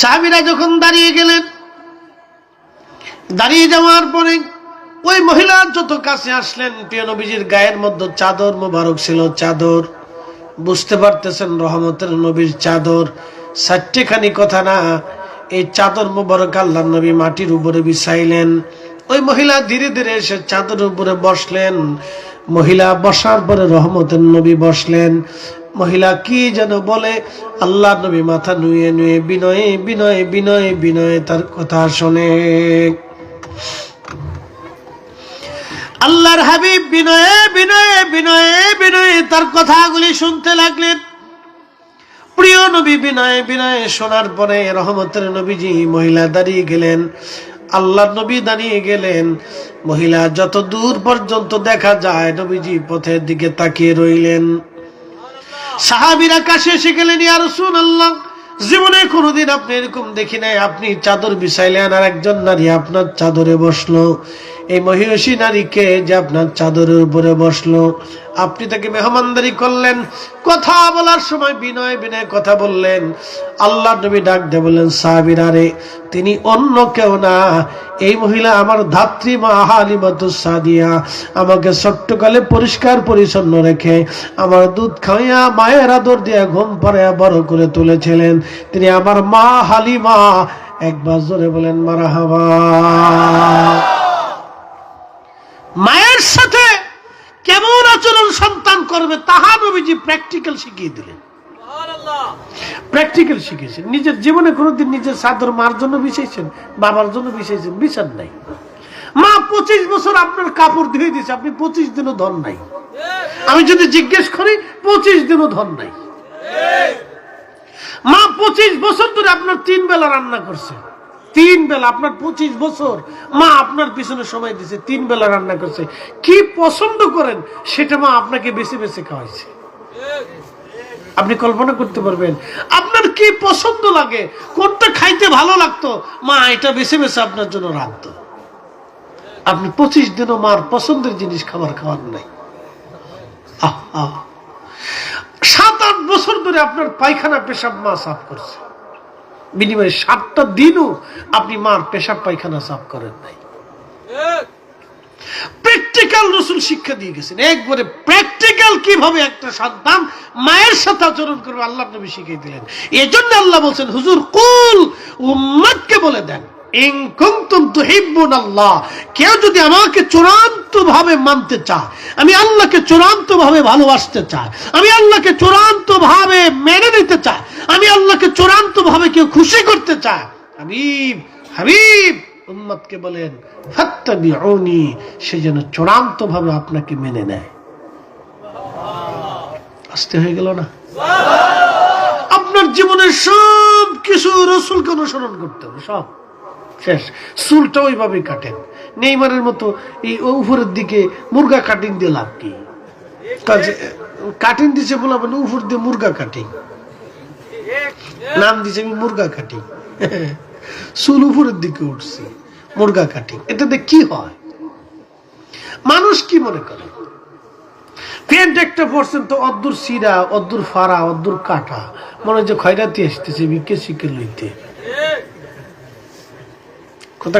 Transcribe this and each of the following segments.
সাহাবিরা যখন দাঁড়িয়ে গেলেন, দাঁড়িয়ে যাওয়ার পরে ওই মহিলা যত কাছে আসলেন, প্রিয় নবীজির গায়ের মধ্যে চাদর মোবারক ছিল, চাদর। বুঝতে পারতেছেন রহমতের নবীর চাদর। চারটেখানি কথা না, এই চাদর মোবারক আল্লাহ নবী মাটির উপরে বিছাইলেন। ওই মহিলা ধীরে ধীরে এসে চাদর উপরে বসলেন। মহিলা বসার পরে রহমতের নবী বসলেন। মহিলা কি যেন বলে? আল্লাহ নবী মাথা নুয়ে নুয়ে বিনয়ে বিনয়ে বিনয়ে বিনয়ে তার কথা শোনে। আল্লাহর হাবিব বিনয়ে বিনয়ে বিনয়ে বিনয়ে তার কথাগুলি শুনতে লাগলেন। প্রিয় নবী বিনয়ে বিনয়ে শোনার পরে রহমতের নবীজি মহিলা দাঁড়িয়ে গেলেন। আল্লাহ নবী দাঁড়িয়ে গেলেন। মহিলা যত দূর পর্যন্ত দেখা যায় নবীজি পথের দিকে তাকিয়ে রইলেন। সাহাবিরা কাছে এসে গেলেন, ইয়া আল্লাহ জীবনে কোনোদিন আপনি এরকম দেখি নাই। আপনি চাদর বিছাইলেন আর একজন নারী আপনার চাদরে বসল। এই মহিষী নারীকে যে আপনার চাদরের উপরে বসল। আপনি তাকে মেহমানদারি করলেন, কথা বলার সময় বিনয় বিনয় কথা বললেন। আল্লাহ নবী ডাক দিয়ে বললেন, সাহাবিরা রে, তিনি অন্য কেউ না। এই মহিলা আমার ধাত্রী মা হালিমাতুস সাদিয়া। আমাকে ছোট্টকালে পরিষ্কার পরিচ্ছন্ন রেখে আমার দুধ খাইয়া মায়ের আদর দিয়া ঘুম পাড়াইয়া বড় করে তুলেছিলেন। তিনি আমার মা হালিমা। একবার জোরে বলেন মারা হাবা মায়ের সাথে কেমন আচরণ সন্তান করবে তাহা নবীজি প্র্যাকটিক্যাল শিখিয়ে দিলেন। প্র্যাকটিক্যাল শিখেছেন। নিজের জীবনে কোনোদিন নিজের সাদর মার জন্য বিছাইছেন বাবার জন্য বিছাইছেন বিচার নাই। মা পঁচিশ বছর আপনার কাপড় ধুয়ে দিয়েছে আপনি পঁচিশ দিনও ধন নাই। আমি যদি জিজ্ঞেস করি পঁচিশ দিনও ধন নাই। মা পঁচিশ বছর ধরে আপনার তিন বেলা রান্না করছে। তিন বেলা আপনার পঁচিশ বছর। মা আপনার পিছনে সময় দিছে তিন বেলা রান্না করছে। কি পছন্দ করেন সেটা মা আপনাকে বেছে বেছে খাওয়াইছে। আপনি কল্পনা করতে পারবেন। আপনার কি পছন্দ লাগে? কোনটা খাইতে ভালো লাগতো? মা, এটা বেছে বেছে আপনার জন্য রাখতো। আপনি পঁচিশ দিনও মার পছন্দের জিনিস খাবার খাওয়ার নাই। সাত, আট বছর ধরে আপনার পায়খানা পেশাব মা সাফ করছে। বিনিময়ে সাতটা দিনও আপনি মার পেশাব পায়খানা সাফ করেন নাই। প্র্যাকটিক্যাল রসুল শিক্ষা দিয়ে গেছেন। একবারে প্র্যাকটিক্যাল কীভাবে একটা সন্তান মায়ের সাথে আচরণ করবে আল্লাহ নবী শিখিয়ে দিলেন। এজন্য আল্লাহ বলছেন, হুজুর, কুল উম্মতকে বলে দেন কেউ যদি আমাকে চূড়ান্ত ভাবে মানতে চায়, আমি আল্লাহকে চূড়ান্ত ভাবে ভালোবাসতে চাই, আমি আল্লাহকে চূড়ান্ত ভাবে মেনে নিতে চাই, আমি আল্লাহকে চূড়ান্ত ভাবে কেউ খুশি করতে চাই হাবিব হাবিব উম্মতকে বলেন, ফাত্তাবিউনি, সে যেন চূড়ান্ত ভাবে আপনাকে মেনে নেয়। আসতে হয়ে গেল না? আপনার জীবনের সব কিছু রসুলকে অনুসরণ করতে হবে, সব। শেষ। চুলটা ওইভাবেই কাটেন। নেইমারের মতো এই উপরের দিকে মুরগা কাটিং দিয়ে লাভ কি? কাটিং দিছে বলাবেন উপর দিয়ে মুরগা কাটিং। নাম দিছে আমি মুরগা কাটিং। দিকে উঠছে মুরগা এটাতে কি হয় মানুষ কি মনে করে প্যান্ট একটা পরছেন তো সিরা ফাড়া কাটা মনে হয় যে খয়রাতি আসতেছে বিকে শিখে লইতে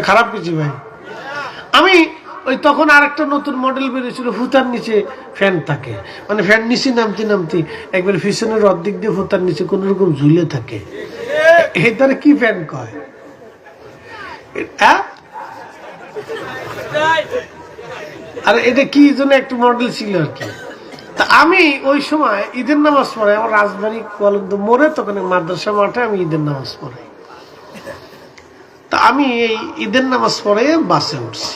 খারাপ কিছু ভাই আমি ওই তখন আর একটা নতুন মডেল বেরিয়েছিল ফুতার নিচে ফ্যান থাকে মানে ফ্যান নিচে নামতে নামতে একবার পিছনের অর্ধেক দিয়ে ফুতার নিচে কোন রকম ঝুলে থাকে এটার কি ফ্যান কয় হ্যাঁ আর এটা কি জন্য একটা মডেল ছিল আর কি? তা আমি ওই সময় ঈদের নামাজ পড়াই আমার রাজবাড়ি কলন্দ মোড়ে, তখন মাদ্রাসা মাঠে আমি ঈদের নামাজ পড়াই তা আমি এই ঈদের নামাজ পড়ে বাসে উঠছি।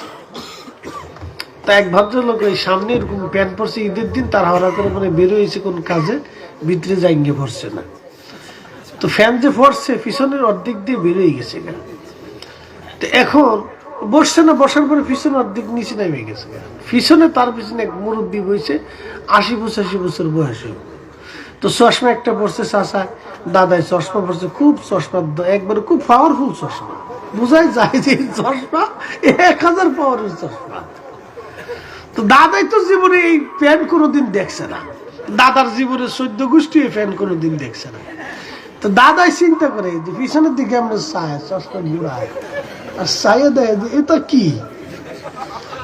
তা এক ভদ্রলোক ওই সামনে এরকম প্যান্ট পরছে, ঈদের দিন তার হাওড়া করে মানে বেরোয়েছে কোন কাজে, ভিতরে যাইঙ্গে পড়ছে না। তো ফ্যান যে পড়ছে পিছনের অর্ধেক দিয়ে বেরোয় গেছে গা। এখন বসছে না, বসার পরে পিছনে অর্ধেক নিচে নেমে গেছে। পিছনে তার পিছনে এক মুরব্বী বইছে, আশি পঁচাশি বছর বয়স। হবে। তো চশমা একটা পড়ছে চাষা দাদাই চশমা পড়ছে খুব চশমা, একবারে খুব পাওয়ারফুল চশমা। বুঝাই যায় যে চশমা এক হাজার পাওয়ারের চশমা। তো দাদাই তো জীবনে এই প্যান্ট কোনোদিন দেখছে না। দাদার জীবনে চোদ্দ গোষ্ঠী এই প্যান্ট কোনোদিন দেখছে না। তো দাদাই চিন্তা করে যে পিছনের দিকে আমরা চায় চশমা ঘুরায় আর চাইয়ে দেয় যে, এটা কি?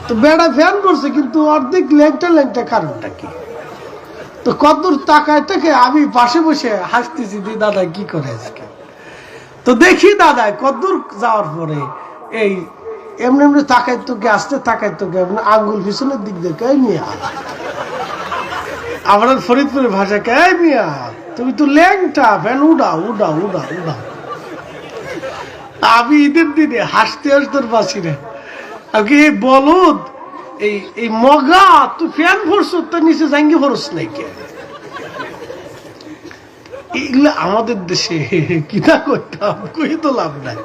তো বেড়া ফ্যান করছে, কিন্তু অর্ধেক ল্যাংটা ল্যাংটা কারণটা কি? তো কতদূর তাকায় থেকে আমি পাশে বসে হাসতেছি যে, দাদা, কি করে আজকে? তো দেখি দাদা, কতদূর যাওয়ার পরে এই এমনি এমনি তাকাই তোকে আসতে তাকাই তোকে এমনি আঙ্গুল পিছনের দিক দিয়ে কে মিয়া আমার ফরিদপুরের ভাষা কে মিয়া তুমি তো ল্যাংটা, ফ্যান উড়া উড়া উড়া উড়া আমি ঈদের দিনে হাসতে হাসতে পারছি না। আগে এই বলদ, এই এই মগা, তুই ফ্যান ভরছ, তোর নিচে জাঙ্গি ভরস নাই কে এগুলো আমাদের দেশে কিনা করতাম কই তো লাভ নাই।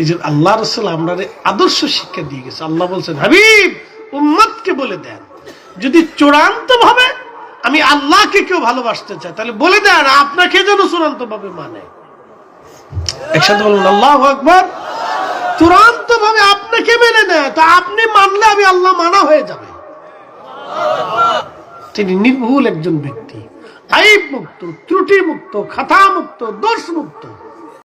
এই জন্য আল্লাহ রসুল আমরা আদর্শ শিক্ষা দিয়ে গেছে। আল্লাহ বলছেন, হাবিব, উম্মতকে বলে দেন, যদি চূড়ান্ত ভাবে আমি আল্লাহকে কেউ ভালোবাসতে চাই তাহলে বলে দেন, আপনাকে যেন চূড়ান্ত ভাবে মানে। একসাথে বলুন, আল্লাহ আকবর চূড়ান্ত ভাবে আপনাকে মেনে নেয়, তা আপনি মানলে আমি আল্লাহ মানা হয়ে যাবে। তিনি নির্ভুল একজন ব্যক্তি। আইব মুক্ত ত্রুটি মুক্ত খাতা মুক্ত দোষ মুক্ত